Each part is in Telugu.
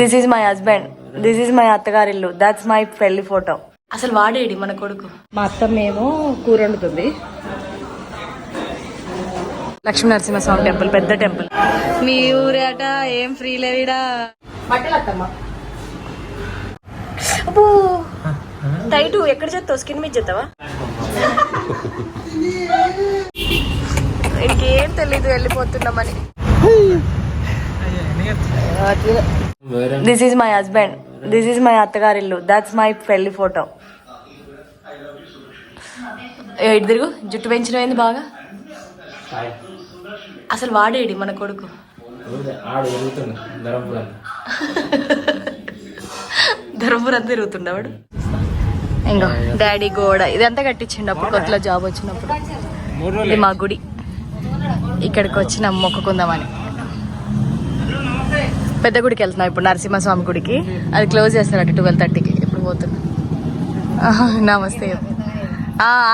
This is my husband this is my అత్తగారిల్లు. That's my పెళ్ళి ఫోటో అసలు వాడేడి మన కొడుకు? మా అత్తమ్మ ఏమో కూర వండుతుంది. లక్ష్మీ నరసింహస్వామి టెంపుల్ పెద్ద టెంపుల్. మీ ఊరేట ఏం ఫ్రీ లేవిడా బట్టలు అత్తమ్మ. అబ్బో! టైటు ఎక్కడ చేస్తావు? స్కిన్ మీద చేస్తావా? ఏం తెలీదు వెళ్ళిపోతున్నామని. This is my husband this is my అత్తగారిల్లు. That's my పెళ్ళి ఫోటో. ఇటు తిరుగు. జుట్టు పెంచిన ఏంది బాగా? అసలు వాడేడి మన కొడుకు? ధర్మపురం. తిరుగుతుండే వాడు? ఇంకో డాడీ గోడ. ఇదంతా కట్టించిండు అప్పుడు కొత్తలో జాబ్ వచ్చినప్పుడు. ఇది మా గుడి. ఇక్కడికి వచ్చిన మొక్కుకుందామని. పెద్ద గుడికి వెళ్తున్నాం ఇప్పుడు నరసింహస్వామి గుడికి. అది క్లోజ్ చేస్తారట ట్వెల్వ్ థర్టీకి ఇప్పుడు పోతున్నా. నమస్తే.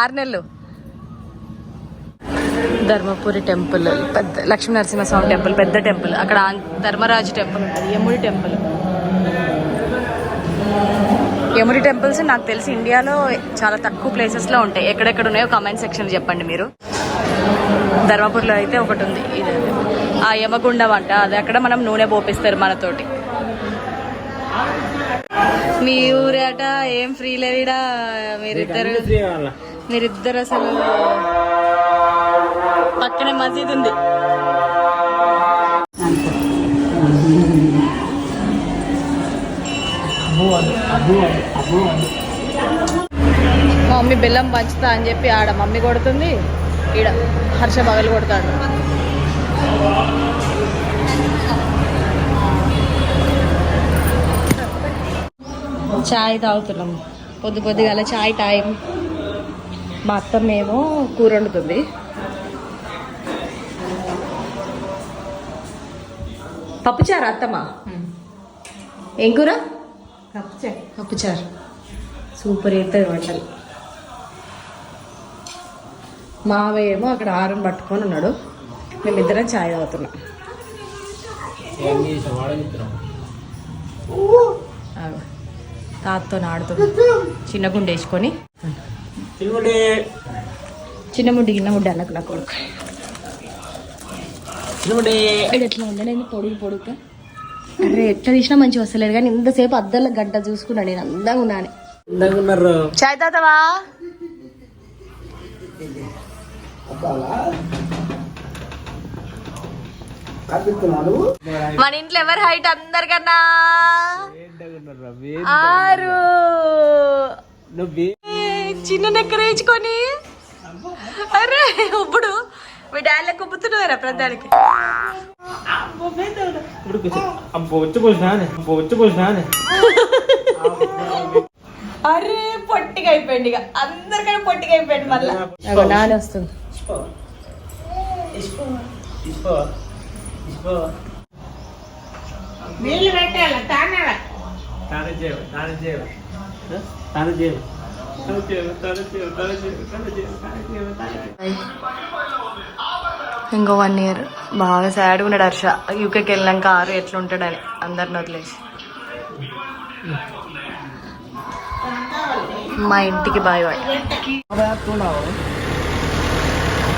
ఆరు నెలలు. ధర్మపురి టెంపుల్ పెద్ద లక్ష్మీ నరసింహస్వామి టెంపుల్ పెద్ద టెంపుల్. అక్కడ ధర్మరాజు టెంపుల్ ఉంటుంది యముడి టెంపుల్. యముడి టెంపుల్స్ నాకు తెలిసి ఇండియాలో చాలా తక్కువ ప్లేసెస్లో ఉంటాయి. ఎక్కడెక్కడ ఉన్నాయో కామెంట్ సెక్షన్ చెప్పండి మీరు. ధర్మపురిలో అయితే ఒకటి ఉంది. ఇది ఆ యమగుండం అంట. అది అక్కడ మనం నూనె పోపిస్తారు మనతోటి. మీ ఊరేట ఏం ఫ్రీ లేవిడా మీరిద్దరు? మీరిద్దరు అసలు? పక్కనే మసీద్ ఉంది. మా మమ్మీ బెల్లం పంచుతా అని చెప్పి ఆడ మమ్మీ కొడుతుంది. ఈడ హర్ష పగలు కొడతాడు. చాయ్ తాగుతున్నాం. పొద్దు పొద్దుగాల చాయ్ టైం మా అత్తమ్మ ఏమో కూర వండుతుంది. పప్పుచారు అత్తమ్మ? ఏం కూర? పప్పుచారు సూపర్ అవుతుంది వంటలు. మావయ్య ఏమో అక్కడ ఆరం పట్టుకొని ఉన్నాడు. మేమిద్దరం చాయ్ తాగుతున్నాం. తాతతో ఆడుతూ చిన్న గుండె వేసుకొని. చిన్న ముడ్డి గిన్న ముడ్డి అన్నకు నా కొడుకు. ఎట్లా ఉండలేదు పొడుగు పొడుగు అరే ఎట్లా తీసినా మంచిగా వస్తలేదు కానీ ఇంతసేపు అద్దాల గంట చూసుకున్నా నేను అందంగా ఉన్నాను. ఉన్నారు చాయ్ తాతవా మన ఇంట్లో ఎవరి హైట్ అందరికన్నా? ఆరు. చిన్న నెక్కర వేయించుకొని అరే ఇప్పుడు మీ డాడీ కుప్పుతున్నారా ప్రధానికి అరే పొట్టిగా అయిపోయింది ఇక. అందరికన్నా పొట్టిగా అయిపోయింది మళ్ళీ. నాని వస్తుంది. నీళ్ళు పెట్టాలి తాను తాను తాను తాను తాను తాను తాను తాను తాను ఇంకో వన్ ఇయర్. బాగా సాడ్గా ఉన్నాడు హర్ష. యూకేకి వెళ్ళినాక ఆరు ఎట్లుంటాడని అందరిని వదిలేసి. మా ఇంటికి బాయ్ వాడు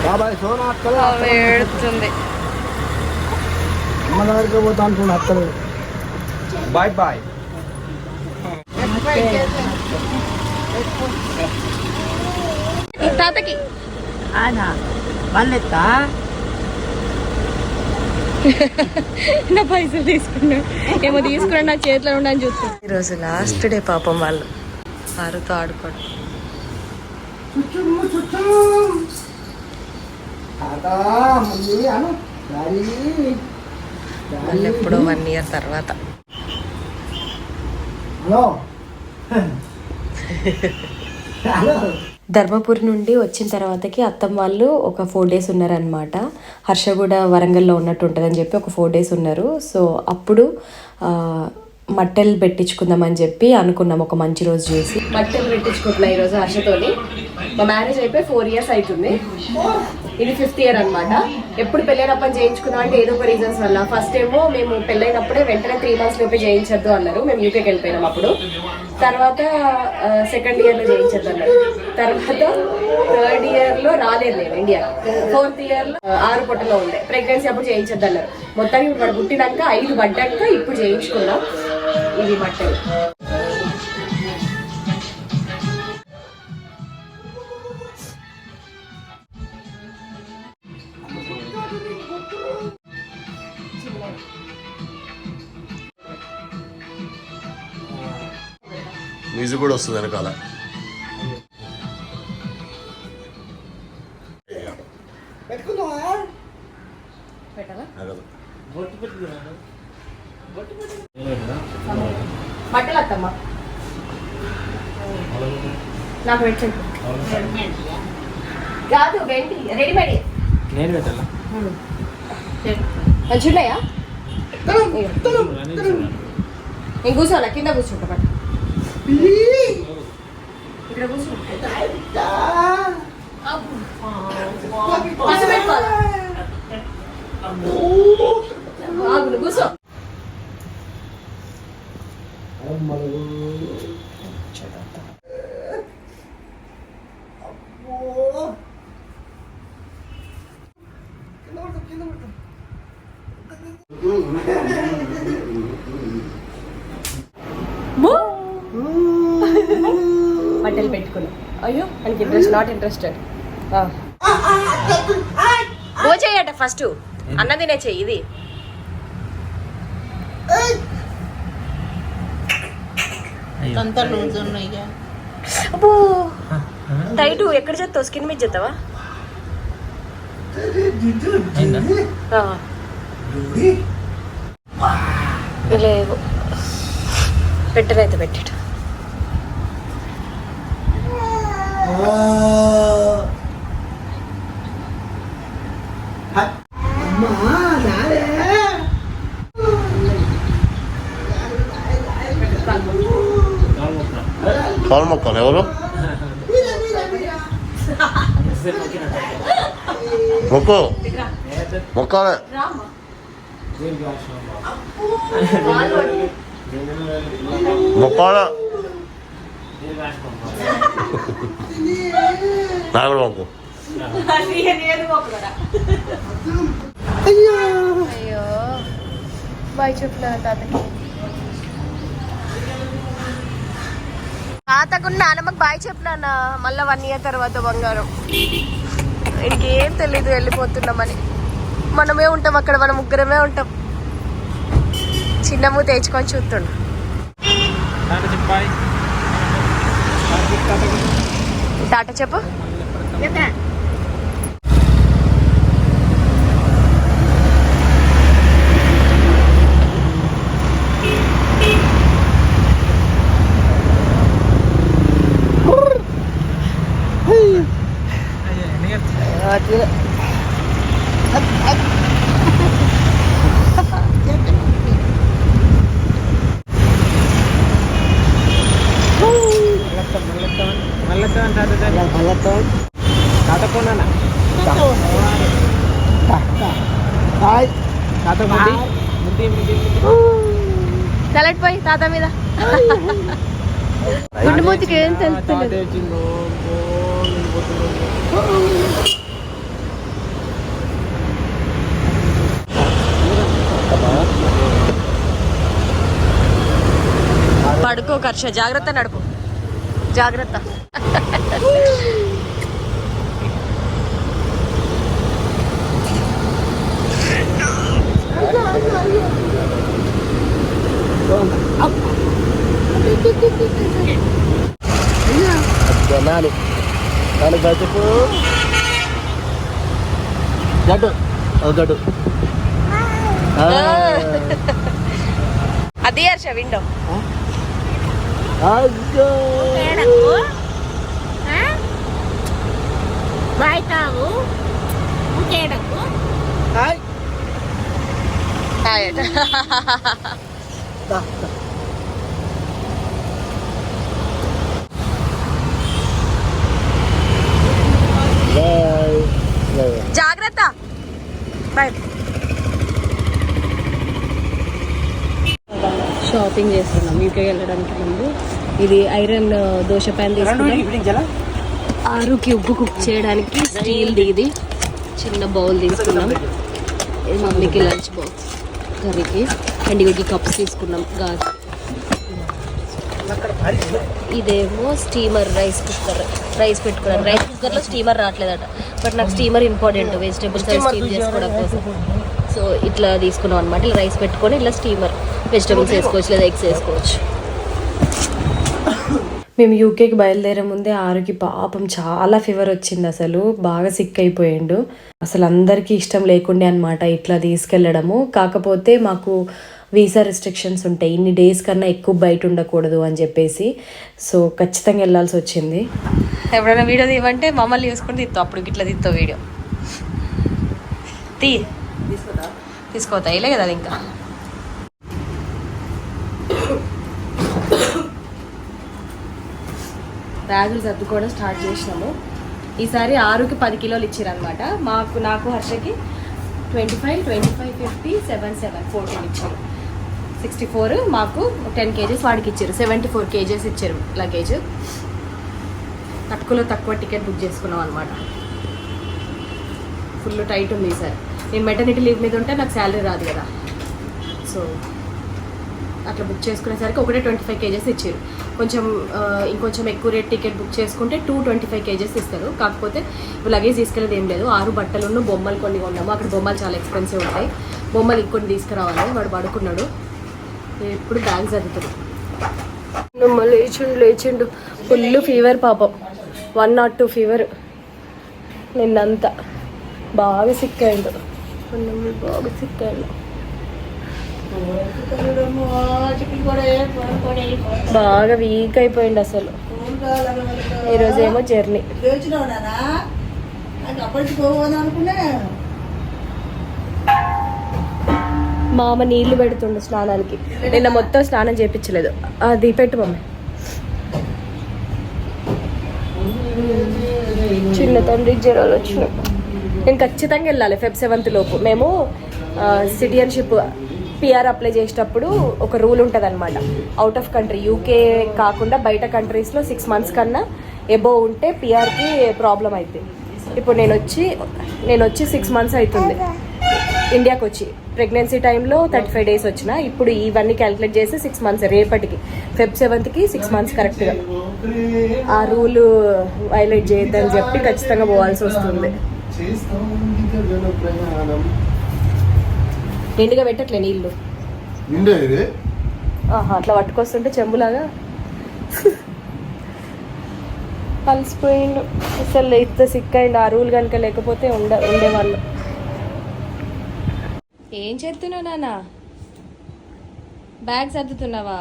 బాబాయ్ సోనా మన దగ్గరికి పోతా అనుకున్నా అక్కలు బాయ్ బాయ్. తాతకి. ఆనా వాళ్ళెత్తా? నా పైసలు తీసుకున్నా. ఏమో తీసుకున్నా నా చేతిలో ఉండని చూస్తున్నా. ఈరోజు లాస్ట్ డే పాపం వాళ్ళు. ఆరుతో ఆడుకోవడం. అను. వాళ్ళు ఎప్పుడో వన్ ఇయర్ తర్వాత. ధర్మపురి నుండి వచ్చిన తర్వాతకి అత్తమ్మ వాళ్ళు ఒక ఫోర్ డేస్ ఉన్నారనమాట హర్ష కూడా వరంగల్లో ఉన్నట్టు ఉంటుందని చెప్పి ఒక ఫోర్ డేస్ ఉన్నారు. సో అప్పుడు మట్టెలు పెట్టించుకుందామని చెప్పి అనుకున్నాం ఒక మంచి రోజు చేసి. మట్టెలు పెట్టించుకుంటున్నా ఈరోజు హర్షతోని. మా మ్యారేజ్ అయిపోయి ఫోర్ ఇయర్స్ అవుతుంది ఇది ఫిఫ్త్ ఇయర్ అనమాట ఎప్పుడు పెళ్ళైనప్పని చేయించుకున్నాం అంటే ఏదో ఒక రీజన్స్ వల్ల. ఫస్ట్ ఏమో మేము పెళ్ళైనప్పుడే వెంటనే త్రీ మంత్స్ లోపే చేయించద్దు అన్నారు. మేము యూకేకి వెళ్ళిపోయినాం అప్పుడు. తర్వాత సెకండ్ ఇయర్లో చేయించద్దు అన్నారు. తర్వాత థర్డ్ ఇయర్లో రాలేదు నేను ఇండియా ఫోర్త్ ఇయర్లో ఆరు పొట్టలో ఉండే. ప్రెగ్నెన్సీ అప్పుడు చేయించద్దు అన్నారు. మొత్తానికి ఇప్పుడు పుట్టినాక ఐదు పడ్డాక ఇప్పుడు చేయించుకున్నాం. ఇది బట్టలు మ్యూజిక్ కూడా వస్తుంది వెనకాల. నాకు పెట్టండి కాదు వెంటి రెడీమేడ్. నేను పెట్టాలా? మంచి ఉన్నాయా నేను కూర్చోవాలా? కింద కూర్చుంటా పట్టు. కూర్చో బట్టలు పెట్టుకున్నాం అయ్యో మనకి ఇంట్రెస్ట్ నాట్ ఇంట్రెస్టెడ్ గో చేయట ఫస్ట్ అన్న తినే చెయ్యి ఇది. టైట్ ఎక్కడ చేస్తావు? స్కిన్ మీద చేస్తావా. లేవు. పెట్టనైతే పెట్టాడు. కాలు మొక్కలు ఎవరు మొక్కు మొక్కాలే మొక్కాలే నాకు కూడా అయ్యో. బాయ్ చెప్పిన తాతకి. తాతకు నానమ్మకి బాయ్ చెప్పినా మళ్ళీ వన్ ఇయర్ తర్వాత బంగారం. వీడికి ఏం తెలీదు వెళ్ళిపోతున్నామని మనమే ఉంటాం అక్కడ మనం ముగ్గురమే ఉంటాం. చిన్నము తెచ్చుకొని చూస్తుండు. తాట చెప్పాయి తాట చెప్పు మళ్ళీ తాత తాత కొన్నా హాయ్ తాత ముద్ది ముద్ది ముద్ది తలటిపోయి తాత మీద. గుండు మూతికి ఏం తెలుస్తలేదు. పడుకో కర్ష. జాగ్రత్త నడుపు. జాగ్రత్త. నాలుగు బాయ్ చెప్పు గడ్డు. గడ్డు. అది హర్ష విండో? బయటకు తేడకు హాయ్. బాయ్ జాగ్రత్త. షాపింగ్ చేస్తున్నాం యూకే వెళ్ళడానికి ముందు. ఇది ఐరన్ దోశ ప్యాన్ ఆరుకి ఆరు క్యూబ్ కుక్ చేయడానికి స్టీల్ ఇది చిన్న బౌల్ తీసుకున్నాం. మమ్మీకి లంచ్ బాక్స్ కర్రీకి. అండ్ ఇవి కప్స్ తీసుకున్నాం గాజు. ఇదేమో స్టీమర్ రైస్ కుక్కర్. రైస్ పెట్టుకున్నాం. రైస్ కుక్కర్లో స్టీమర్ రావట్లేదట. బట్ నాకు స్టీమర్ ఇంపార్టెంట్ వెజిటేబుల్స్ అవి స్టీమ్ చేసుకోవడం కోసం. సో ఇట్లా తీసుకున్నాం అనమాట ఇలా రైస్ పెట్టుకొని ఇలా స్టీమర్ వెజిటేబుల్స్ వేసుకోవచ్చు లేదా ఎగ్స్ వేసుకోవచ్చు. మేము యూకేకి బయలుదేరే ముందే ఆరుకి పాపం చాలా ఫీవర్ వచ్చింది అసలు. బాగా సిక్ అయిపోయిండు. అసలు అందరికీ ఇష్టం లేకుండే అనమాట ఇట్లా తీసుకెళ్ళడము. కాకపోతే మాకు వీసా రెస్ట్రిక్షన్స్ ఉంటాయి. ఇన్ని డేస్ కన్నా ఎక్కువ బయట ఉండకూడదు అని చెప్పేసి. సో ఖచ్చితంగా వెళ్ళాల్సి వచ్చింది. ఎప్పుడైనా వీడియో తీయమంటే మమ్మల్ని చూసుకొని తీస్తావు అప్పుడు ఇట్లా తీస్తావు వీడియో. తీ. తీసుకోతా ఇలే కదా అది ఇంకా. బ్యాగులు సర్దుకోవడం స్టార్ట్ చేసినాము. ఈసారి ఆరుకి పది కిలోలు ఇచ్చారనమాట మాకు నాకు హర్షకి twenty five twenty five fifty seven seven fourteen ఇచ్చారు. సిక్స్టీ ఫోర్ మాకు టెన్ కేజెస్ వాడికి ఇచ్చారు. సెవెంటీ ఫోర్ కేజెస్ ఇచ్చారు లగేజ్ తక్కువలో తక్కువ టికెట్ బుక్ చేసుకున్నాం అనమాట ఫుల్ టైట్ ఉంది సార్. నేను మెటర్నిటీ లీవ్ మీద ఉంటే నాకు శాలరీ రాదు కదా. సో అట్లా బుక్ చేసుకునేసరికి ఒకటే ట్వంటీ ఫైవ్ కేజెస్ ఇచ్చారు. కొంచెం ఇంకొంచెం ఎక్కువ రేట్ టికెట్ బుక్ చేసుకుంటే టూ ట్వంటీ ఫైవ్ కేజెస్ ఇస్తారు. కాకపోతే లగేజ్ తీసుకెళ్ళేది ఏం లేదు. ఆరు బట్టలు బొమ్మలు కొన్ని కొన్నాము. అక్కడ బొమ్మలు చాలా ఎక్స్పెన్సివ్ ఉంటాయి. బొమ్మలు ఇంకొన్ని తీసుకురావాలి. వాడు పడుకున్నాడు. ఎప్పుడు బ్యాగ్ చదువుతాను లేచిండు లేచిండు. ఫుల్ ఫీవర్ పాపం. వన్ నాట్ టూ ఫీవర్ నిన్నంతా. బాగా సిక్ అయిండు. బాగా సిక్ అయిండు. బాగా వీక్ అయిపోయింది అసలు. ఈరోజు ఏమో జర్నీ మా అమ్మ నీళ్ళు పెడుతుండు స్నానానికి. నిన్న మొత్తం స్నానం చేయించలేదు అది పెట్టు మమ్మీ చిన్న తండ్రి జ్వరాలు వచ్చిన నేను ఖచ్చితంగా వెళ్ళాలి ఫెబ్ సెవెంత్ లోపు. మేము సిటిజన్షిప్ పిఆర్ అప్లై చేసేటప్పుడు ఒక రూల్ ఉంటుంది అనమాట అవుట్ ఆఫ్ కంట్రీ యూకే కాకుండా బయట కంట్రీస్లో సిక్స్ మంత్స్ కన్నా ఎబో ఉంటే పిఆర్కి ప్రాబ్లం అవుతుంది ఇప్పుడు నేను వచ్చి నేను వచ్చి సిక్స్ మంత్స్ అవుతుంది ఇండియాకి వచ్చి ప్రెగ్నెన్సీ టైంలో థర్టీ ఫైవ్ డేస్ వచ్చిన ఇప్పుడు ఇవన్నీ క్యాలిక్యులేట్ చేసి సిక్స్ మంత్స్ రేపటికి ఫెబ్ సెవెంత్కి సిక్స్ మంత్స్ కరెక్ట్గా ఆ రూల్ వైలేట్ చేయొద్దని చెప్పి ఖచ్చితంగా పోవాల్సి వస్తుంది. నిండుగా పెట్టట్లే నీళ్ళు. అట్లా పట్టుకొస్తుంటే చెంబులాగా. కలిసిపోయిండు అసలు ఇంత సిక్ అయిండు. ఆ రూల్ కనుక లేకపోతే ఉండ ఉండేవాళ్ళు. ఏం చేస్తున్నావు నాన్న? బ్యాగ్ సర్దుతున్నావా?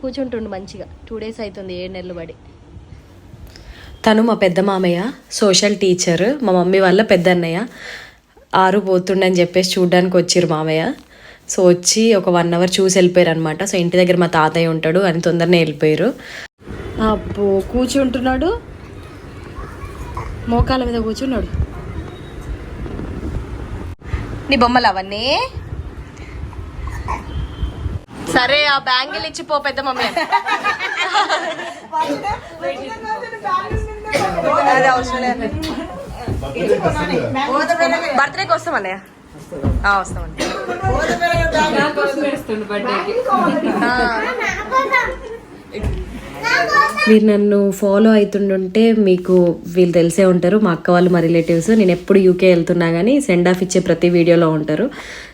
కూర్చుంటుండు మంచిగా. టూ డేస్ అవుతుంది ఏడు నెలలు పడి. తను మా పెద్ద మామయ్య సోషల్ టీచర్ మా మమ్మీ వాళ్ళ పెద్ద అన్నయ్య ఆరు పోతుండని చెప్పేసి చూడ్డానికి వచ్చిర్రు మామయ్య. సో వచ్చి ఒక వన్ అవర్ చూసి వెళ్ళిపోయారు అనమాట సో ఇంటి దగ్గర మా తాతయ్య ఉంటాడు అని తొందరనే వెళ్ళిపోయారు. అబ్బో కూర్చుంటున్నాడు? మోకాల మీద కూర్చున్నాడు? నీ బొమ్మలు అవన్నీ. సరే ఆ బ్యాంగిల్ ఇచ్చి పో పెద్ద మమ్మీ. అది అవసరం లేదు. బర్త్డేకి వస్తాం అన్నయ్య వస్తామండి. మీరు నన్ను ఫాలో అవుతుండుంటే మీకు వీళ్ళు తెలిసే ఉంటారు. మా అక్క వాళ్ళు మా రిలేటివ్స్ నేను ఎప్పుడు యూకే వెళ్తున్నా కానీ సెండ్ ఆఫ్ ఇచ్చే ప్రతి వీడియోలో ఉంటారు.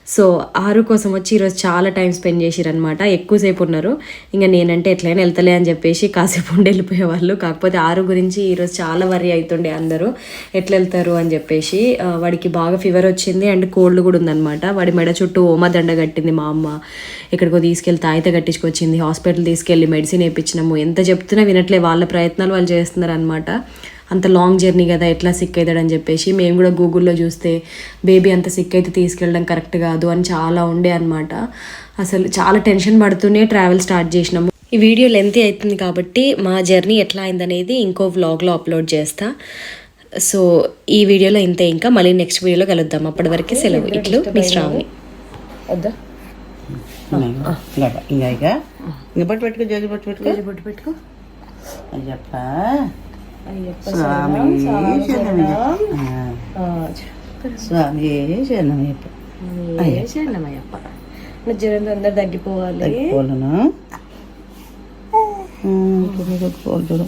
సో ఆరు కోసం వచ్చి ఈరోజు చాలా టైం స్పెండ్ చేసిరనమాట ఎక్కువసేపు ఉన్నారు. ఇంకా నేనంటే ఎట్లయినా వెళ్తలే అని చెప్పేసి కాసేపు ఉండి వెళ్ళిపోయేవాళ్ళు కాకపోతే ఆరు గురించి ఈరోజు చాలా వరి అవుతుండే అందరూ. ఎట్లా వెళ్తారు అని చెప్పేసి వాడికి బాగా ఫీవర్ వచ్చింది అండ్ కోల్డ్ కూడా ఉందనమాట వాడి మెడ చుట్టూ ఓమా దండ కట్టింది మా అమ్మ. ఎక్కడికో తీసుకెళ్ళి తాయిత కట్టించుకొచ్చింది. హాస్పిటల్ తీసుకెళ్ళి మెడిసిన్ వేయించినాము. ఎంత చెప్తున్నా వినట్లే. వాళ్ళ ప్రయత్నాలు వాళ్ళు చేస్తున్నారు అనమాట అంత లాంగ్ జర్నీ కదా ఎట్లా సిక్ అవుతాడని చెప్పేసి మేము కూడా గూగుల్లో చూస్తే బేబీ అంత సిక్ అయితే తీసుకెళ్ళడం కరెక్ట్ కాదు అని చాలా ఉండే అనమాట అసలు చాలా టెన్షన్ పడుతూనే ట్రావెల్ స్టార్ట్ చేసినాము. ఈ వీడియో లెంత్ అవుతుంది కాబట్టి మా జర్నీ ఎట్లా అయిందనేది ఇంకో వ్లాగ్లో అప్లోడ్ చేస్తా. సో ఈ వీడియోలో ఇంతే ఇంకా. మళ్ళీ నెక్స్ట్ వీడియోలో కలుద్దాం. అప్పటి వరకు సెలవు. ఇట్లు మీ శ్రావణి వద్దా? ఇంకా ఇంకా పట్టు పెట్టుకో జోజు పట్టు పెట్టుకో. బొట్టు పెట్టుకో. స్వామి స్వామి శరణమయ్యప్ప శరణమయ్యప్ప నా జ్వరం తొందర తగ్గిపోవాలి. తగ్గిపోలను పోలు చూడు.